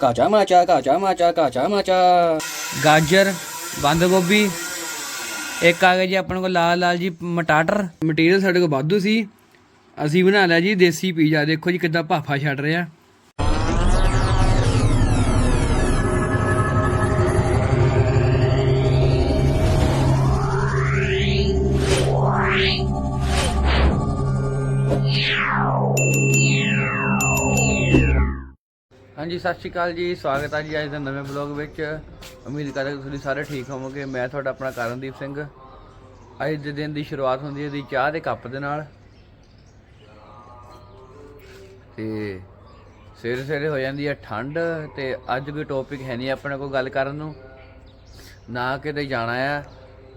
ਕਾਚਾ ਮਾਚਾ ਕਾਚਾ ਮਾਚਾ ਕਾਚਾ ਮਾਚਾ। ਗਾਜਰ, ਬੰਦ ਗੋਭੀ, ਇੱਕ ਆ ਗਿਆ ਜੀ ਆਪਣੇ ਕੋਲ ਲਾਲ ਲਾਲ ਜੀ ਮਟਾਟਰ। ਮਟੀਰੀਅਲ ਸਾਡੇ ਕੋਲ ਵਾਧੂ ਸੀ। ਅਸੀਂ ਬਣਾ ਲਿਆ ਜੀ ਦੇਸੀ ਪੀਜ਼ਾ। ਦੇਖੋ ਜੀ ਕਿੱਦਾਂ ਭਾਫਾ ਛੱਡ ਰਿਹਾ। ਹਾਂਜੀ, ਸਤਿ ਸ਼੍ਰੀ ਅਕਾਲ ਜੀ। ਸਵਾਗਤ ਹੈ ਜੀ ਅੱਜ ਦੇ ਨਵੇਂ ਵਲੌਗ ਵਿੱਚ। ਉਮੀਦ ਕਰਦਾ ਤੁਸੀਂ ਸਾਰੇ ਠੀਕ ਹੋਵੋਗੇ। ਮੈਂ ਤੁਹਾਡਾ ਆਪਣਾ ਕਰਨਦੀਪ ਸਿੰਘ। ਅੱਜ ਦੇ ਦਿਨ ਦੀ ਸ਼ੁਰੂਆਤ ਹੁੰਦੀ ਹੈ ਦੀ ਚਾਹ ਦੇ ਕੱਪ ਦੇ ਨਾਲ। ਤੇ ਸਵੇਰੇ ਸਵੇਰੇ ਹੋ ਜਾਂਦੀ ਹੈ ਠੰਡ ਤੇ ਅੱਜ ਕੋਈ ਟੌਪਿਕ ਹੈ ਨਹੀਂ ਆਪਣੇ ਕੋਲ ਗੱਲ ਕਰਨ ਨੂੰ। ਨਾ ਕਿਤੇ ਜਾਣਾ ਆ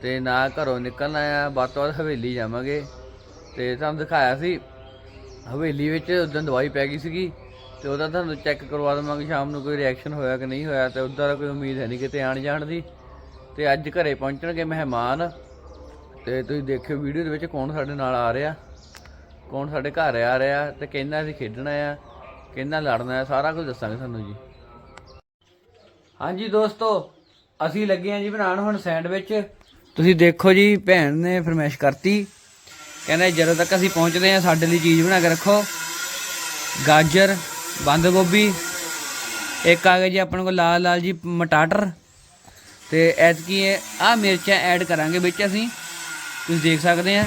ਤੇ ਨਾ ਘਰੋਂ ਨਿਕਲਣਾ ਆ। ਬਾਤੋਂ ਬਾਅਦ ਹਵੇਲੀ ਜਾਵਾਂਗੇ। ਤੇ ਤੁਹਾਨੂੰ ਦਿਖਾਇਆ ਸੀ, ਹਵੇਲੀ ਵਿੱਚ ਉਦੋਂ ਦਵਾਈ ਪੈ ਗਈ ਸੀਗੀ। ਤੇ ਉਹਦਾ ਤੁਹਾਨੂੰ ਚੈੱਕ ਕਰਵਾ ਦਵਾਂਗੇ ਸ਼ਾਮ ਨੂੰ ਕੋਈ ਰਿਐਕਸ਼ਨ ਹੋਇਆ ਕਿ ਨਹੀਂ ਹੋਇਆ ਤੇ ਉਧਰ ਕੋਈ ਉਮੀਦ ਹੈ ਨਹੀਂ ਕਿਤੇ ਆਣ ਜਾਣ ਦੀ। ਤੇ ਅੱਜ ਘਰੇ ਪਹੁੰਚਣਗੇ ਮਹਿਮਾਨ। ਤੇ ਤੁਸੀਂ ਦੇਖਿਓ ਵੀਡੀਓ ਦੇ ਵਿੱਚ ਕੌਣ ਸਾਡੇ ਨਾਲ ਆ ਰਿਹਾ, ਕੌਣ ਸਾਡੇ ਘਰ ਆ ਰਿਹਾ ਤੇ ਕਹਿੰਦਾ ਅਸੀਂ ਖੇਡਣਾ ਆ ਕਹਿੰਦਾ ਲੜਨਾ ਆ, ਸਾਰਾ ਕੁਝ ਦੱਸਾਂਗੇ ਤੁਹਾਨੂੰ ਜੀ। ਹਾਂਜੀ ਦੋਸਤੋ, ਅਸੀਂ ਲੱਗੇ ਆ ਜੀ ਬਣਾਉਣ ਹੁਣ ਸੈਂਡਵਿਚ। ਤੁਸੀਂ ਦੇਖੋ ਜੀ, ਭੈਣ ਨੇ ਫਰਮਾਇਸ਼ ਕਰਤੀ। ਕਹਿੰਦਾ ਜਦੋਂ ਤੱਕ ਅਸੀਂ ਪਹੁੰਚਦੇ ਆ ਸਾਡੇ ਲਈ ਚੀਜ਼ ਬਣਾ ਕੇ ਰੱਖੋ। ਗਾਜਰ ਬੰਦ ਗੋਭੀ। ਇੱਕ ਆ ਗਿਆ ਜੀ ਆਪਣੇ ਕੋਲ ਲਾਲ ਲਾਲ ਜੀ ਮਟਾਟਰ। ਤੇ ਐਤਕੀ ਆ ਮਿਰਚਾਂ ਐਡ ਕਰਾਂਗੇ ਵਿੱਚ ਅਸੀਂ। ਤੁਸੀਂ ਦੇਖ ਸਕਦੇ ਆ।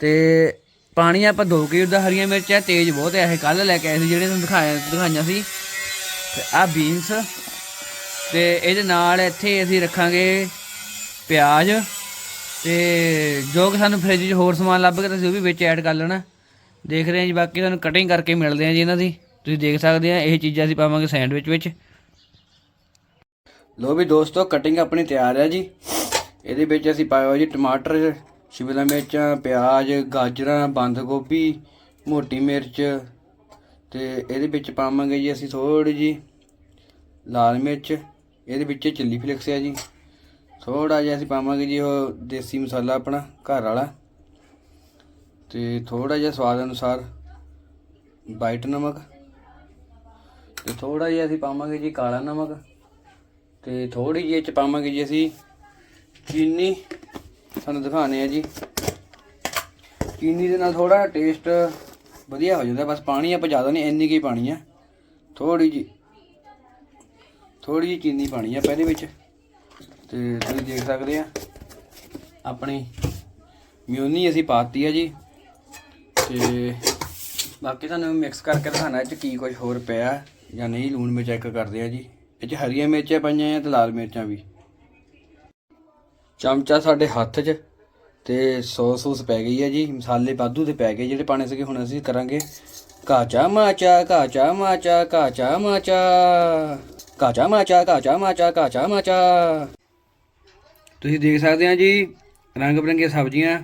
ਤੇ ਪਾਣੀ ਆਪਾਂ ਦੋ ਕੇ ਉਹਦਾ ਹਰੀਆਂ ਮਿਰਚਾਂ, ਤੇਜ਼ ਬਹੁਤ ਹੈ ਇਹ ਕੱਲ ਲੈ ਕੇ ਆਏ ਸੀ ਜਿਹੜੇ ਤੁਹਾਨੂੰ ਦਿਖਾਇਆ ਦਿਖਾਈਆਂ ਸੀ। ਤੇ ਆ ਬੀਨਸ। ਤੇ ਇਹਦੇ ਨਾਲ ਇੱਥੇ ਅਸੀਂ ਰੱਖਾਂਗੇ ਪਿਆਜ਼। ਤੇ ਜੋ ਕਿ ਸਾਨੂੰ ਫ੍ਰਿਜ 'ਚ ਹੋਰ ਸਮਾਨ ਲੱਭ ਗਿਆ ਤਾਂ ਅਸੀਂ ਉਹ ਵੀ ਵਿੱਚ ਐਡ ਕਰ ਲੈਣਾ। ਦੇਖਦੇ ਹਾਂ ਜੀ, ਬਾਕੀ ਤੁਹਾਨੂੰ ਕਟਿੰਗ ਕਰਕੇ ਮਿਲਦੇ ਹਾਂ ਜੀ ਇਹਨਾਂ ਦੀ। ਤੁਸੀਂ ਦੇਖ ਸਕਦੇ ਆ, ਇਹ ਚੀਜ਼ਾਂ ਅਸੀਂ ਪਾਵਾਂਗੇ ਸੈਂਡਵਿਚ ਵਿੱਚ। ਲੋ ਵੀ ਦੋਸਤੋ ਕਟਿੰਗ ਆਪਣੀ ਤਿਆਰ ਹੈ ਜੀ। ਇਹਦੇ ਵਿੱਚ ਅਸੀਂ ਪਾਇਆ ਹੋਇਆ ਜੀ ਟਮਾਟਰ, ਸ਼ਿਮਲਾ ਮਿਰਚਾਂ, ਪਿਆਜ਼, ਗਾਜਰਾਂ ਬੰਦ ਗੋਭੀ ਮੋਟੀ ਮਿਰਚ ਤੇ ਇਹਦੇ ਵਿੱਚ ਪਾਵਾਂਗੇ ਜੀ ਅਸੀਂ ਥੋੜੀ ਜੀ ਲਾਲ ਮਿਰਚ। ਇਹਦੇ ਵਿੱਚ ਚਿੱਲੀ ਫਲੇਕਸ ਹੈ ਜੀ। ਥੋੜਾ ਜਿਹਾ ਅਸੀਂ ਪਾਵਾਂਗੇ ਜੀ ਉਹ ਦੇਸੀ ਮਸਾਲਾ ਆਪਣਾ ਘਰ ਵਾਲਾ। ਤੇ ਥੋੜਾ ਜਿਹਾ ਸਵਾਦ ਅਨੁਸਾਰ ਵਾਈਟ ਨਮਕ। ਤੇ ਥੋੜਾ ਜਿਹਾ ਅਸੀਂ ਪਾਵਾਂਗੇ ਜੀ ਕਾਲਾ ਨਮਕ ਤੇ ਥੋੜੀ ਜਿਹੀ ਚ ਪਾਵਾਂਗੇ ਜੀ ਅਸੀਂ ਚੀਨੀ। ਤੁਹਾਨੂੰ ਦਿਖਾਣੇ ਆ ਜੀ। ਚੀਨੀ ਦੇ ਨਾਲ ਥੋੜਾ ਟੇਸਟ ਵਧੀਆ ਹੋ ਜਾਂਦਾ, ਬਸ ਪਾਣੀ ਆਪਾਂ ਜ਼ਿਆਦਾ ਨਹੀਂ, ਇੰਨੀ ਕੀ ਪਾਣੀ ਆ। ਥੋੜੀ ਜੀ ਥੋੜੀ ਜਿਹੀ ਚੀਨੀ ਪਾਣੀ ਆ ਪਹਿਲੇ ਵਿੱਚ। ਤੇ ਤੁਸੀਂ ਦੇਖ ਸਕਦੇ ਆ, ਆਪਣੀ ਮਿਊਨੀ ਅਸੀਂ ਪਾਤੀ ਆ ਜੀ। ਤੇ ਬਾਕੀ ਤੁਹਾਨੂੰ ਮਿਕਸ ਕਰਕੇ ਦਿਖਾਣਾ ਇਹ ਚ ਕੀ ਕੁਝ ਹੋਰ ਪਿਆ। ਜਾਂ ਨਹੀਂ, ਲੂਣ ਮਿਰਚ ਚੈੱਕ ਕਰਦੇ ਆ ਜੀ। ਇਹ ਚ ਹਰੀਆਂ ਮਿਰਚਾਂ ਪਾਈਆਂ ਆ ਤੇ ਲਾਲ ਮਿਰਚਾਂ ਵੀ। ਚਮਚਾ ਸਾਡੇ ਹੱਥ 'ਚ ਤੇ ਸੌਸ ਸੂਸ ਪੈ ਗਈ ਹੈ ਜੀ। ਮਸਾਲੇ ਵਾਧੂ ਤੇ ਪੈ ਗਏ ਜਿਹੜੇ ਪਾਣੇ ਸੀਗੇ, ਹੁਣ ਅਸੀਂ ਕਰਾਂਗੇ ਕਾਚਾ ਮਾਚਾ ਕਾਚਾ ਮਾਚਾ ਕਾਚਾ ਮਾਚਾ। ਕਾਚਾ ਮਾਚਾ ਕਾਚਾ ਮਾਚਾ ਕਾਚਾ ਮਾਚਾ। ਤੁਸੀਂ ਦੇਖ ਸਕਦੇ ਆ ਜੀ, ਰੰਗ ਬਰੰਗੀਆਂ ਸਬਜ਼ੀਆਂ,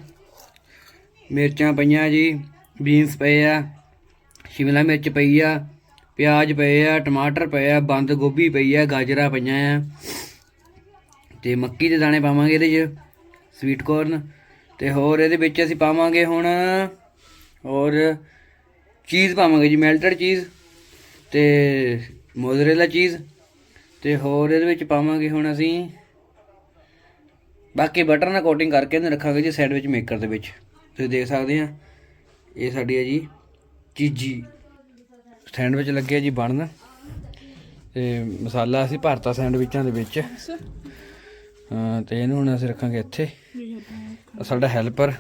ਮਿਰਚਾਂ ਪਈਆਂ ਜੀ, ਬੀਨਸ ਪਏ ਆ, ਸ਼ਿਮਲਾ ਮਿਰਚ ਪਈ ਆ। ਪਿਆਜ਼ ਪਏ ਆ, ਟਮਾਟਰ ਪਏ ਆ, ਬੰਦ ਗੋਭੀ ਪਈ ਆ, ਗਾਜਰਾਂ ਪਈਆਂ ਆ। ਤੇ ਮੱਕੀ ਦੇ ਦਾਣੇ ਪਾਵਾਂਗੇ ਇਹਦੇ 'ਚ ਸਵੀਟ ਕੋਰਨ ਤੇ ਹੋਰ ਇਹਦੇ ਵਿੱਚ ਅਸੀਂ ਪਾਵਾਂਗੇ ਹੁਣ ਹੋਰ ਚੀਜ਼ ਪਾਵਾਂਗੇ ਜੀ ਮੈਲਟਡ ਚੀਜ਼ ਤੇ ਮੋਜ਼ਰੇਲਾ ਚੀਜ਼ ਤੇ ਹੋਰ ਇਹਦੇ ਵਿੱਚ ਪਾਵਾਂਗੇ ਹੁਣ ਅਸੀਂ, ਬਾਕੀ ਬਟਰ ਨਾਲ ਕੋਟਿੰਗ ਕਰਕੇ ਇਹਨੂੰ ਰੱਖਾਂਗੇ ਜੀ ਸੈਂਡਵਿਚ ਮੇਕਰ ਦੇ ਵਿੱਚ। ਤੁਸੀਂ ਦੇਖ ਸਕਦੇ ਆ, ਇਹ ਸਾਡੀ ਹੈ ਜੀ, ਚੀਜੀ। ਸੈਂਡਵਿਚ ਲੱਗਿਆ ਜੀ ਬਣਨ। ਤੇ ਮਸਾਲਾ ਅਸੀਂ ਭਰਤਾ ਸੈਂਡਵਿਚਾਂ ਦੇ ਵਿੱਚ। ਹਾਂ ਤੇ ਇਹਨੂੰ ਹੁਣ ਅਸੀਂ ਰੱਖਾਂਗੇ ਇੱਥੇ। ਆਹ ਸਾਡਾ ਹੈਲਪਰ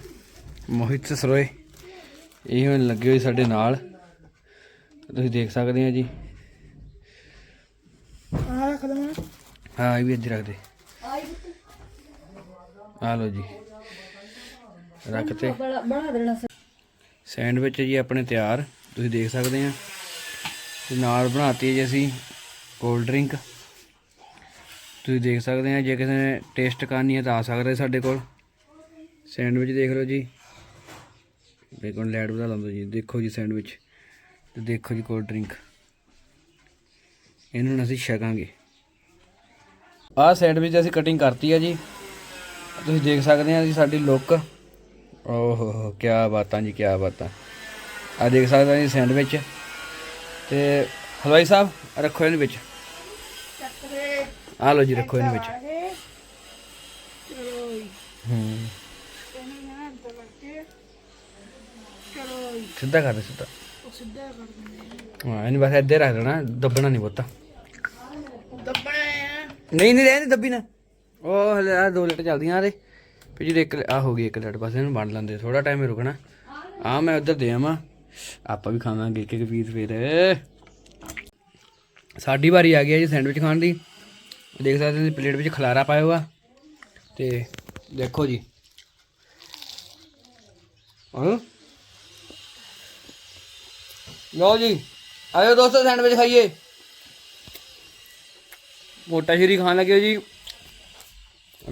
ਮੋਹਿਤ ਸਰੋਏ। ਇਹ ਹੁਣ ਲੱਗੇ ਹੋਏ ਸਾਡੇ ਨਾਲ। ਤੁਸੀਂ ਦੇਖ ਸਕਦੇ ਆ ਜੀ। ਹਾਂ ਇਹ ਵੀ ਇੱਧਰ ਰੱਖ ਦੇ। ਆ ਲਓ ਜੀ। ਰੱਖ ਤੇ। ਸੈਂਡਵਿਚ ਜੀ ਆਪਣੇ ਤਿਆਰ। ਤੁਸੀਂ ਦੇਖ ਸਕਦੇ ਆ। ਤੇ ਨਾਲ ਬਣਾਤੀ ਜੀ ਅਸੀਂ ਕੋਲਡ ਡਰਿੰਕ ਤੁਸੀਂ ਦੇਖ ਸਕਦੇ ਆ, ਜੇ ਕਿਸੇ ਨੇ ਟੇਸਟ ਕਰਨੀ ਹੈ ਤਾਂ ਆ ਸਕਦੇ ਸਾਡੇ ਕੋਲ। ਸੈਂਡਵਿਚ ਦੇਖ ਲਓ ਜੀ। ਦੇਖੋ ਲੈਟ ਵਧਾ ਲੰਦੋ ਜੀ। ਦੇਖੋ ਜੀ ਸੈਂਡਵਿਚ ਤੇ ਦੇਖੋ ਜੀ ਕੋਲਡ ਡਰਿੰਕ ਇਹਨੂੰ ਹੁਣ ਅਸੀਂ ਛਕਾਂਗੇ। ਆਹ ਸੈਂਡਵਿਚ ਅਸੀਂ ਕਟਿੰਗ ਕਰਤੀ ਆ ਜੀ। ਤੁਸੀਂ ਦੇਖ ਸਕਦੇ ਆ ਜੀ ਸਾਡੀ ਲੁੱਕ ਓਹੋ ਹੋ ਕੀ ਬਾਤਾਂ ਜੀ ਕੀ ਬਾਤਾਂ। ਆ ਦੇਖ ਸਕਦੇ ਆ ਜੀ ਸੈਂਡਵਿਚ ਤੇ ਹਲਵਾਈ ਸਾਹਿਬ ਰੱਖੋ ਇਹਨੂੰ ਵਿੱਚ। ਆ ਲਓ ਜੀ ਰੱਖੋ ਇਹਨੂੰ ਵਿੱਚ। ਹੂੰ। ਸਿੱਧਾ ਕਰ ਦੇ ਸਿੱਧਾ। ਸਿੱਧਾ ਕਰ ਦਿੰਦੇ ਹਾਂ ਇਹਨੂੰ ਬਸ ਇੱਧੇ ਰੱਖ ਦੇਣਾ ਦੱਬਣਾ ਨਹੀਂ ਬੋਤਾ ਦੱਬਣਾ ਨਹੀਂ ਨਹੀਂ ਰਹਿਣ ਦੇ ਦੱਬੀ ਨਾ। ਉਹ ਹਲੇ ਆ ਦੋ ਲਿਟ ਚੱਲਦੀਆਂ ਆਰੇ ਫਿਰ ਜਿਹੜੀ ਇੱਕ ਆ ਹੋ ਗਈ ਇੱਕ ਲਿਟ ਬਸ ਇਹਨੂੰ ਵੰਡ ਲੈਂਦੇ ਥੋੜਾ ਟਾਈਮ ਹੀ ਰੁਕਣਾ। ਆ ਮੈਂ ਉਧਰ ਦੇ ਆਵਾਂ। ਆਪਾਂ ਵੀ ਖਾਵਾਂਗੇ ਇੱਕ ਇੱਕ ਪੀਸ ਫਿਰ। ਸਾਡੀ ਵਾਰੀ ਆ ਗਈ ਹੈ ਜੀ ਸੈਂਡਵਿਚ ਖਾਣ ਦੀ। ਦੇਖ ਸਕਦੇ ਹੋ ਪਲੇਟ ਵਿੱਚ ਖਲਾਰਾ ਪਾਇਆ ਹੋਇਆ। ਤੇ ਦੇਖੋ ਜੀ। ਹਾਂ। ਲਓ ਜੀ, ਆਇਓ ਦੋਸਤੋ ਸੈਂਡਵਿਚ ਖਾਈਏ। ਮੋਟਾ ਸ਼ੀਰੀ ਖਾਣ ਲੱਗੇ ਜੀ।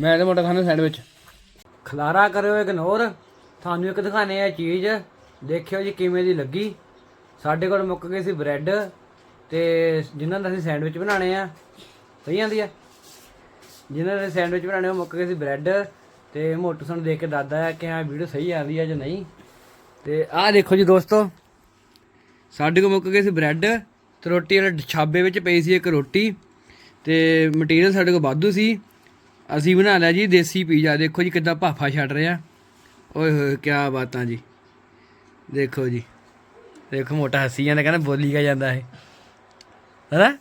ਮੈਂ ਤਾਂ ਮੋਟਾ ਖਾਣਾ ਸੈਂਡਵਿਚ। ਖਲਾਰਾ ਕਰਿਓ ਇਗਨੋਰ ਤੁਹਾਨੂੰ ਇੱਕ ਦਿਖਾਣੇ ਆ ਚੀਜ਼। ਦੇਖਿਓ ਜੀ ਕਿਵੇਂ ਦੀ ਲੱਗੀ। ਸਾਡੇ ਕੋਲ ਮੁੱਕ ਗਏ ਸੀ ਬ੍ਰੈਡ ਤੇ ਜਿਨ੍ਹਾਂ ਦਾ ਅਸੀਂ ਸੈਂਡਵਿਚ ਬਣਾਣੇ ਆ ਸਹੀ ਆਂਦੀ ਆ? ਜਿਨ੍ਹਾਂ ਦੇ ਸੈਂਡਵਿਚ ਬਣਾਣੇ ਉਹ ਮੁੱਕ ਗਏ ਸੀ ਬ੍ਰੈਡ ਤੇ ਮੋਟੂ ਸਾਨੂੰ ਦੇਖ ਕੇ ਦੱਸਦਾ ਹੈ ਕਿ ਹਾਂ ਵੀਡੀਓ ਸਹੀ ਆ ਰਹੀ ਹੈ ਜਾਂ ਨਹੀਂ। ਤੇ ਆਹ ਦੇਖੋ ਜੀ ਦੋਸਤੋ, ਸਾਡੇ ਕੋਲ ਮੁੱਕ ਗਏ ਸੀ ਬ੍ਰੈਡ ਤੇ ਰੋਟੀ ਵਾਲੇ ਛਾਬੇ ਵਿੱਚ ਪਈ ਸੀ ਇੱਕ ਰੋਟੀ ਤੇ ਮਟੀਰੀਅਲ ਸਾਡੇ ਕੋਲ ਵਾਧੂ ਸੀ। ਅਸੀਂ ਬਣਾ ਲਿਆ ਜੀ ਦੇਸੀ ਪੀਜ਼ਾ ਦੇਖੋ ਜੀ ਕਿੱਦਾਂ ਭਾਫਾ ਛੱਡ ਰਿਹਾ। ਓਏ ਹੋਏ ਕੀ ਬਾਤਾਂ ਜੀ। ਦੇਖੋ ਜੀ। ਦੇਖੋ ਮੋਟਾ ਹੱਸੀ ਜਾਂਦਾ, ਕਹਿੰਦਾ ਬੋਲੀ ਕਾ ਜਾਂਦਾ ਇਹ। ਹੈਨਾ?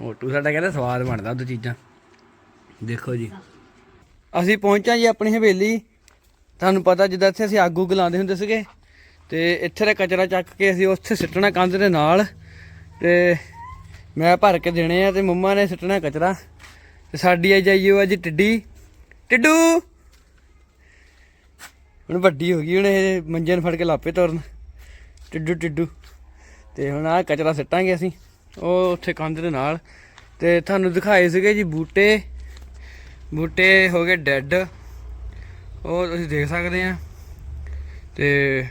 ਮੋਟੂ ਸਾਡਾ ਕਹਿੰਦਾ ਸਵਾਦ ਬਣਦਾ ਉਹ ਚੀਜ਼ਾਂ। ਦੇਖੋ ਜੀ। ਅਸੀਂ ਪਹੁੰਚਾਂ ਜੀ ਆਪਣੀ ਹਵੇਲੀ। ਤੁਹਾਨੂੰ ਪਤਾ ਜਿੱਦਾਂ ਇੱਥੇ ਅਸੀਂ ਅੱਗ ਉੱਗ ਲਾਉਂਦੇ ਹੁੰਦੇ ਸੀਗੇ। ਤੇ ਇੱਥੇ ਦਾ ਕਚਰਾ ਚੱਕ ਕੇ ਅਸੀਂ ਉੱਥੇ ਸਿੱਟਣਾ ਕੰਧ ਦੇ ਨਾਲ। ਤੇ ਮੈਂ ਭਰ ਕੇ ਦੇਣੇ ਆ ਤੇ ਮੰਮਾ ਨੇ ਸਿੱਟਣਾ ਕਚਰਾ। ਤੇ ਸਾਡੀ ਆ ਜਾਈਓ ਅੱਜ ਟਿੱਡੀ। ਟਿੱਡੂ! ਹੁਣ ਵੱਡੀ ਹੋ ਗਈ, ਹੁਣ ਇਹ ਮੰਜੇ ਨੂੰ ਫੜ ਕੇ ਲਾਪੇ ਤੁਰਨ। ਟਿੱਡੂ ਟਿੱਡੂ। ਤੇ ਹੁਣ ਆ ਕਚਰਾ ਸਿੱਟਾਂਗੇ ਅਸੀਂ, ਉਹ ਉੱਥੇ ਕੰਧ ਦੇ ਨਾਲ। ਤੇ ਤੁਹਾਨੂੰ ਦਿਖਾਏ ਸੀਗੇ ਜੀ ਬੂਟੇ। ਬੂਟੇ ਹੋ ਗਏ ਡੈੱਡ। ਉਹ ਤੁਸੀਂ ਦੇਖ ਸਕਦੇ ਆ। ਤੇ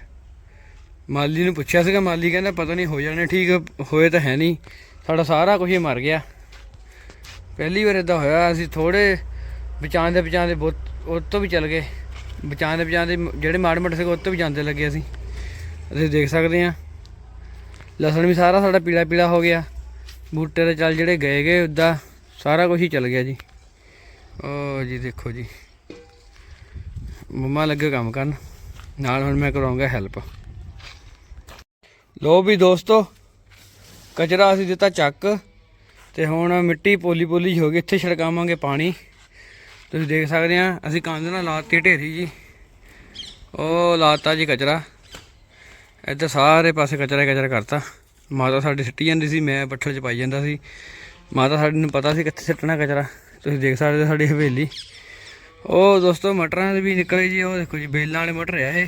ਮਾਲੀ ਨੂੰ ਪੁੱਛਿਆ ਸੀਗਾ, ਮਾਲੀ ਕਹਿੰਦਾ ਪਤਾ ਨਹੀਂ ਹੋ ਜਾਣੇ, ਠੀਕ ਹੋਏ ਤਾਂ ਹੈ ਨਹੀਂ। ਸਾਡਾ ਸਾਰਾ ਕੁਝ ਹੀ ਮਰ ਗਿਆ। ਪਹਿਲੀ ਵਾਰ ਇਦਾਂ ਹੋਇਆ, ਅਸੀਂ ਥੋੜੇ ਬਚਾਉਂਦੇ ਬਚਾਉਂਦੇ ਬਹੁਤ, ਉਹ ਤੋਂ ਵੀ ਚੱਲ ਗਏ। ਬਚਾਉਂਦੇ ਬਚਾਉਂਦੇ ਜਿਹੜੇ ਮਾੜੇ ਮੋਟੇ ਸੀਗੇ ਉਹ ਤੋਂ ਵੀ ਜਾਂਦੇ ਲੱਗੇ ਅਸੀਂ। ਅਸੀਂ ਦੇਖ ਸਕਦੇ ਹਾਂ ਲਸਣ ਵੀ ਸਾਰਾ ਸਾਡਾ ਪੀਲਾ ਪੀਲਾ ਹੋ ਗਿਆ। ਬੂਟੇ ਤੇ ਚੱਲ ਜਿਹੜੇ ਗਏ ਗਏ ਉਦਾਂ ਸਾਰਾ ਕੁਝ ਹੀ ਚੱਲ ਗਿਆ ਜੀ। ਓ ਜੀ ਦੇਖੋ ਜੀ। ਮੰਮਾ ਲੱਗੇ ਕੰਮ ਕਰਨ। ਨਾਲ ਹੁਣ ਮੈਂ ਕਰਾਉਂਗਾ ਹੈਲਪ ਲੋ ਵੀ ਦੋਸਤੋ, ਕਚਰਾ ਅਸੀਂ ਦਿੱਤਾ ਚੱਕ। ਤੇ ਹੁਣ ਮਿੱਟੀ ਪੋਲੀ ਪੋਲੀ ਹੋ ਗਈ। ਇੱਥੇ ਛੜਕਾਵਾਂਗੇ ਪਾਣੀ। ਤੁਸੀਂ ਦੇਖ ਸਕਦੇ ਆ, ਅਸੀਂ ਕੰਧ ਨਾਲ ਲਾਤੀ ਢੇਰੀ ਜੀ। ਉਹ ਲਾਤਾ ਜੀ ਕਚਰਾ। ਇੱਧਰ ਸਾਰੇ ਪਾਸੇ ਕਚਰਾ ਹੀ ਕਚਰਾ ਕਰਤਾ। ਮਾਤਾ ਸਾਡੀ ਸਿੱਟੀ ਜਾਂਦੀ ਸੀ, ਮੈਂ ਬੱਠਲ 'ਚ ਪਾਈ ਜਾਂਦਾ ਸੀ। ਮਾਤਾ ਸਾਡੇ ਨੂੰ ਪਤਾ ਸੀ ਕਿੱਥੇ ਸਿੱਟਣਾ ਕਚਰਾ। ਤੁਸੀਂ ਦੇਖ ਸਕਦੇ ਹੋ ਸਾਡੀ ਹਵੇਲੀ। ਉਹ ਦੋਸਤੋ ਮਟਰਾਂ ਦੇ ਵੀ ਨਿਕਲੇ ਜੀ, ਉਹ ਦੇਖੋ ਜੀ, ਬੇਲਾਂ ਵਾਲੇ ਮਟਰ ਆ ਇਹ।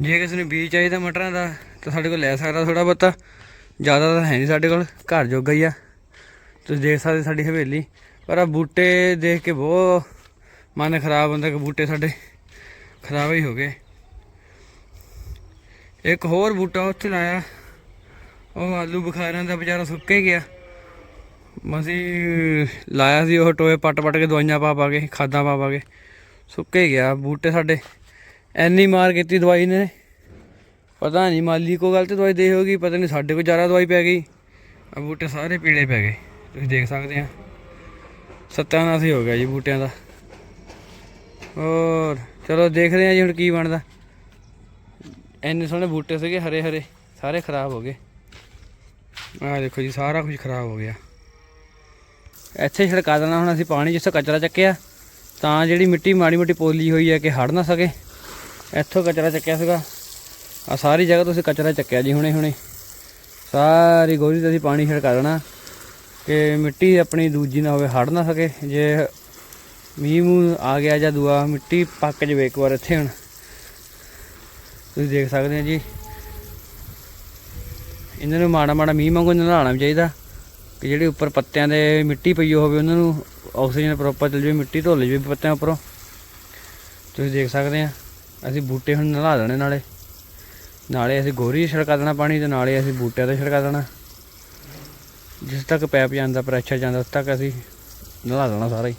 ਜੇ ਕਿਸੇ ਨੂੰ ਬੀਜ ਚਾਹੀਦਾ ਮਟਰਾਂ ਦਾ, ਤਾਂ ਸਾਡੇ ਕੋਲ ਲੈ ਸਕਦਾ ਥੋੜਾ ਬਹੁਤਾ। ਜ਼ਿਆਦਾ ਤਾਂ ਹੈ ਨਹੀਂ ਸਾਡੇ ਕੋਲ, ਘਰ ਜੋਗਾ ਹੀ ਆ। ਤੁਸੀਂ ਦੇਖ ਸਕਦੇ ਸਾਡੀ ਹਵੇਲੀ। ਪਰ ਆ ਬੂਟੇ ਦੇਖ ਕੇ ਬਹੁਤ ਮਨ ਖਰਾਬ ਹੁੰਦਾ ਕਿ ਬੂਟੇ ਸਾਡੇ ਖਰਾਬ ਹੀ ਹੋ ਗਏ। ਇੱਕ ਹੋਰ ਬੂਟਾ ਉੱਥੇ ਲਾਇਆ। ਉਹ ਆਲੂ ਬੁਖਾਰਾਂ ਦਾ ਵਿਚਾਰਾ ਸੁੱਕੇ ਗਿਆ। ਮਸੀਂ ਲਾਇਆ ਸੀ ਉਹ ਟੋਏ ਪੱਟ ਪੱਟ ਕੇ ਦਵਾਈਆਂ ਪਾ ਪਾ ਕੇ, ਖਾਦਾਂ ਪਾ ਪਾ ਕੇ। ਸੁੱਕੇ ਹੀ ਗਿਆ ਬੂਟੇ ਸਾਡੇ। ਐਨੀ ਮਾਰ ਕੀਤੀ ਦਵਾਈ ਨੇ। ਪਤਾ ਨਹੀਂ ਮਾਲੀ ਕੋ ਗਲਤ ਦਵਾਈ ਦੇ ਹੋਗੀ, ਪਤਾ ਨਹੀਂ ਸਾਡੇ ਕੋ ਜ਼ਿਆਦਾ ਦਵਾਈ ਪੈ ਗਈ। ਆ ਬੂਟੇ ਸਾਰੇ ਪੀਲੇ ਪੈ ਗਏ। ਤੁਸੀਂ ਦੇਖ ਸਕਦੇ ਆ। ਸੱਤਿਆਨਾਸ਼ ਹੀ ਹੋ ਗਿਆ ਜੀ ਬੂਟਿਆਂ ਦਾ। ਹੋਰ, ਚਲੋ ਦੇਖਦੇ ਆ ਜੀ ਹੁਣ ਕੀ ਬਣਦਾ। ਇੰਨੇ ਸੋਹਣੇ ਬੂਟੇ ਸੀਗੇ, ਹਰੇ ਹਰੇ, ਸਾਰੇ ਖਰਾਬ ਹੋ ਗਏ। ਆਹ ਦੇਖੋ ਜੀ, ਸਾਰਾ ਕੁਝ ਖਰਾਬ ਹੋ ਗਿਆ। ਇੱਥੇ ਛਿੜਕਾ ਦੇਣਾ, ਹੁਣ ਅਸੀਂ ਪਾਣੀ ਜਿੱਥੇ ਕਚਰਾ ਚੱਕਿਆ, ਤਾਂ ਜਿਹੜੀ ਮਿੱਟੀ ਮਾੜੀ ਮੋਟੀ ਪੋਲੀ ਹੋਈ ਹੈ ਕਿ ਹੜ ਨਾ ਸਕੇ, ਇੱਥੋਂ ਕਚਰਾ ਚੱਕਿਆ ਸੀਗਾ। ਆ ਸਾਰੀ ਜਗ੍ਹਾ ਤੁਸੀਂ ਕਚਰਾ ਚੱਕਿਆ ਜੀ ਹੁਣੇ ਹੁਣੇ। ਸਾਰੀ ਗੋਰੀ ਤੇ ਅਸੀਂ ਪਾਣੀ ਛਿੜਕਾ ਦੇਣਾ। ਕਿ ਮਿੱਟੀ ਆਪਣੀ ਦੂਜੀ ਨਾ ਹੋਵੇ ਹੜ ਨਾ ਸਕੇ। ਜੇ ਮੀਂਹ ਮੂੰਹ ਆ ਗਿਆ ਜਾਂ ਦੂਆ, ਮਿੱਟੀ ਪੱਕ ਜਵੇ ਇੱਕ ਵਾਰ ਇੱਥੇ ਹੁਣ। ਤੁਸੀਂ ਦੇਖ ਸਕਦੇ ਹੋ ਜੀ। ਇਹਨਾਂ ਨੂੰ ਮਾੜਾ ਮਾੜਾ ਮੀਂਹ ਵਾਂਗੂ ਨਲਾਉਣਾ ਵੀ ਚਾਹੀਦਾ, ਕਿ ਜਿਹੜੇ ਉੱਪਰ ਪੱਤਿਆਂ ਦੇ ਮਿੱਟੀ ਪਈ ਹੋਵੇ, ਉਹਨਾਂ ਨੂੰ ਆਕਸੀਜਨ ਪ੍ਰੋਪਰ ਚਲ ਜਾਵੇ, ਮਿੱਟੀ ਧੁੱਲ ਜਾਵੇ ਪੱਤਿਆਂ ਉੱਪਰੋਂ। ਤੁਸੀਂ ਦੇਖ ਸਕਦੇ ਆ, ਅਸੀਂ ਬੂਟੇ ਹੁਣ ਨਲਾ ਦੇਣੇ ਨਾਲੇ। ਨਾਲੇ ਅਸੀਂ ਗੋਰੀ ਛਿੜਕਾ ਦੇਣਾ ਪਾਣੀ ਤੇ ਨਾਲੇ ਅਸੀਂ ਬੂਟਿਆਂ ਤੇ ਛਿੜਕਾ ਦੇਣਾ। ਜਿਸ ਤੱਕ ਪੈਪ ਜਾਂਦਾ ਪ੍ਰੈਸ਼ਰ ਜਾਂਦਾ ਉਸ ਤੱਕ ਅਸੀਂ ਨਲਾ ਲੈਣਾ ਸਾਰਾ ਹੀ।